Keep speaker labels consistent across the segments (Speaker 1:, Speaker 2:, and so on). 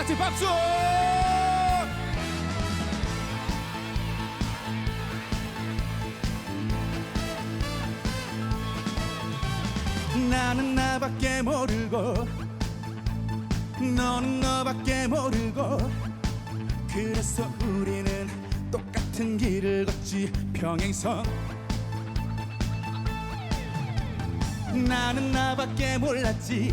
Speaker 1: 같이 박수! 나는 나밖에 모르고 너는 너밖에 모르고 그래서 우리는 똑같은 길을 걷지 평행선 나는 나밖에 몰랐지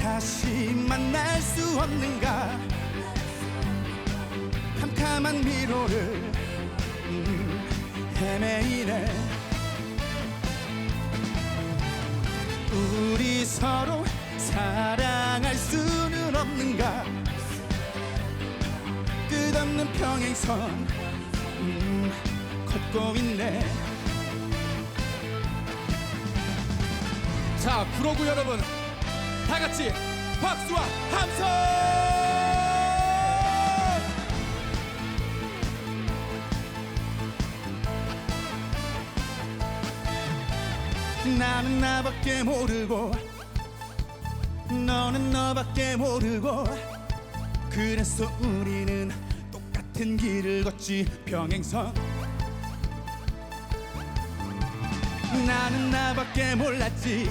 Speaker 1: 다시 만날 수 없는가? 캄캄한 미로를 음, 헤매이네. 우리 서로 사랑할 수는 없는가? 끝없는 평행선 음, 걷고 있네. 자 구로구 여러분 다 같이 박수와 함성! 나는 나밖에 모르고 너는 너밖에 모르고 그래서 우리는 똑같은 길을 걷지 평행선. 나는 나밖에 몰랐지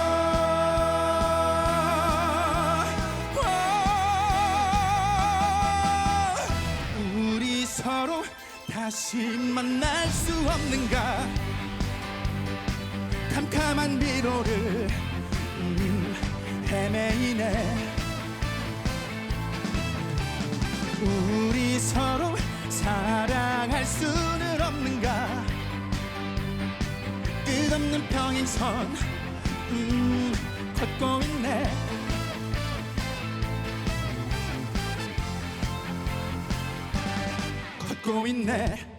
Speaker 1: 다시 만날 수 없는가? 캄캄한 미로를 음, 헤매이네. 우리 서로 사랑할 수는 없는가? 끝없는 평행선 걷고 있네